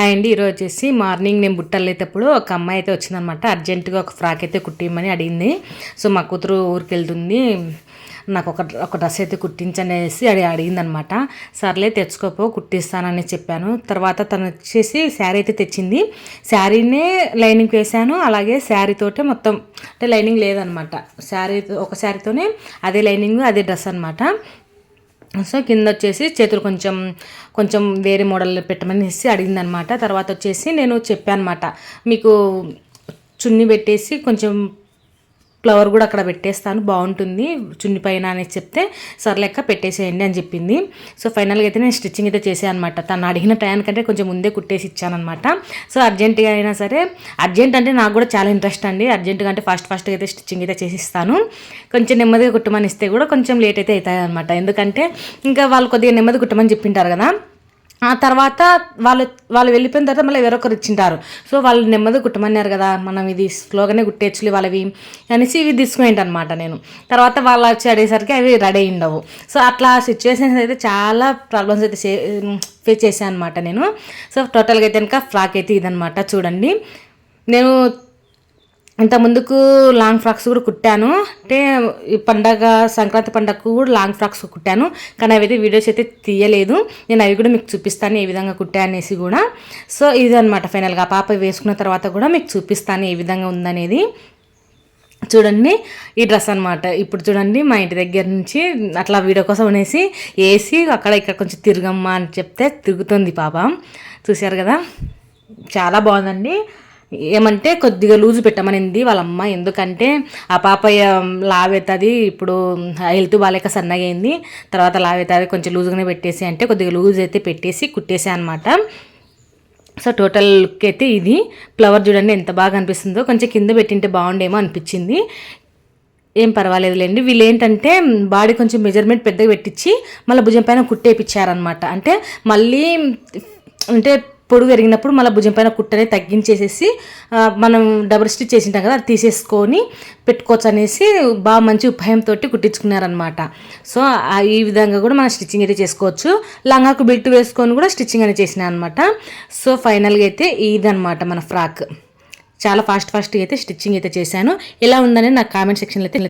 Hi అండి. ఈరోజు వచ్చేసి మార్నింగ్ నేను బుట్టలు ఒక అమ్మాయి అయితే వచ్చిందనమాట. అర్జెంటుగా ఒక ఫ్రాక్ అయితే కుట్టిమని అడిగింది. సో మా కూతురు ఊరికి వెళ్తుంది. నాకు ఒక ఒక డ్రెస్ అయితే కుట్టించనేసి అది అడి అడిగిందనమాట. సర్లే తెచ్చుకోపో కుట్టిస్తానని చెప్పాను. తర్వాత తను వచ్చేసి శారీ అయితే తెచ్చింది. శారీనే లైనింగ్ వేసాను అలాగే శారీతోటే మొత్తం అంటే లైనింగ్ లేదనమాట. శారీ ఒక శారీతోనే అదే లైనింగ్ అదే డ్రెస్ అనమాట. సో కింద వచ్చేసి చేతులు కొంచెం కొంచెం వేరే మోడల్ పెట్టమని ఇచ్చి అడిగిందనమాట. తర్వాత వచ్చేసి నేను చెప్పాను అనమాట మీకు చున్నీ పెట్టేసి కొంచెం ఫ్లవర్ కూడా అక్కడ పెట్టేస్తాను బాగుంటుంది. చున్ని పైన అనేసి చెప్తే సర్లేక్క పెట్టేసేయండి అని చెప్పింది. సో ఫైనల్గా అయితే నేను స్టిచ్చింగ్ అయితే చేసాను అనమాట తను అడిగిన టైంకంటే కొంచెం ముందే కుట్టేసి ఇచ్చానమాట సో అర్జెంటుగా అయినా సరే అర్జెంట్ అంటే నాకు కూడా చాలా ఇంట్రెస్ట్ అండి. అర్జెంటుగా అంటే ఫాస్ట్ ఫాస్ట్గా అయితే స్టిచ్చింగ్ అయితే చేసిస్తాను. కొంచెం నెమ్మదిగా కుట్టమని ఇస్తే కూడా కొంచెం లేట్ అయితే అవుతాయి అనమాట ఎందుకంటే ఇంకా వాళ్ళు కొద్దిగా నెమ్మది కుట్టమని చెప్పింటారు కదా. ఆ తర్వాత వాళ్ళు వాళ్ళు వెళ్ళిపోయిన తర్వాత మళ్ళీ వేరొకరు ఇచ్చింటారు. సో వాళ్ళు నెమ్మది కుట్టమన్నారు కదా మనం ఇది స్లోగానే కుట్టేచ్చులే వాళ్ళవి అనేసి ఇవి తీసుకునేంటి అనమాట నేను. తర్వాత వాళ్ళు వచ్చి అడిగేసరికి అవి రెడీ ఉండవు సో అట్లా సిచ్యువేషన్స్ అయితే చాలా ప్రాబ్లమ్స్ అయితే ఫేస్ చేశాను అనమాట నేను. సో టోటల్గా అయితే కనుక ఫ్రాక్ అయితే ఇదనమాట చూడండి. నేను ఇంత ముందుకు లాంగ్ ఫ్రాక్స్ కూడా కుట్టాను. అంటే ఈ పండగ సంక్రాంతి పండగకు కూడా లాంగ్ ఫ్రాక్స్ కుట్టాను. కానీ అవి అయితే వీడియోస్ అయితే తీయలేదు. నేను అవి కూడా మీకు చూపిస్తాను ఏ విధంగా కుట్టాను అనేసి కూడా. సో ఇది అనమాట ఫైనల్గా పాప వేసుకున్న తర్వాత కూడా మీకు చూపిస్తాను ఏ విధంగా ఉందనేది. చూడండి ఈ డ్రెస్ అనమాట ఇప్పుడు చూడండి మా ఇంటి దగ్గర నుంచి అట్లా వీడియో కోసం అనేసి వేసి అక్కడ ఇక్కడ కొంచెం తిరగమ్మా అని చెప్తే తిరుగుతుంది పాప. చూశారు కదా? చాలా బాగుందండి. ఏమంటే కొద్దిగా లూజు పెట్టమనింది వాళ్ళ అమ్మ ఎందుకంటే ఆ పాప లావెత్తది ఇప్పుడు హెల్త్ బాగాలేక సన్నగా అయింది తర్వాత లావెత్తది కొంచెం లూజ్గానే పెట్టేసి అంటే కొద్దిగా లూజ్ అయితే పెట్టేసి కుట్టేసా అనమాట సో టోటల్ లుక్ అయితే ఇది. ఫ్లవర్ చూడండి ఎంత బాగా అనిపిస్తుందో. కొంచెం కింద పెట్టింటే బాగుండేమో అనిపించింది. ఏం పర్వాలేదులేండి. వీళ్ళు ఏంటంటే బాడీ కొంచెం మెజర్మెంట్ పెద్దగా పెట్టించి మళ్ళీ భుజం పైన కుట్టేపించారనమాట అంటే మళ్ళీ అంటే పొడుగు పెరిగినప్పుడు మళ్ళీ భుజం పైన కుట్టనే తగ్గించేసేసి మనం డబుల్ స్టిచ్ చేసింటాం కదా అది తీసేసుకొని పెట్టుకోవచ్చు అనేసి బాగా మంచి ఉపాయంతో కుట్టించుకున్నారనమాట సో ఈ విధంగా కూడా మనం స్టిచ్చింగ్ అయితే చేసుకోవచ్చు. లంగాకు బెల్ట్ వేసుకొని కూడా స్టిచ్చింగ్ అనేది చేసిన అనమాట సో ఫైనల్గా అయితే ఇదనమాట మన ఫ్రాక్. చాలా ఫాస్ట్ ఫాస్ట్గా అయితే స్టిచ్చింగ్ అయితే చేశాను. ఎలా ఉందని నాకు కామెంట్ సెక్షన్లో అయితే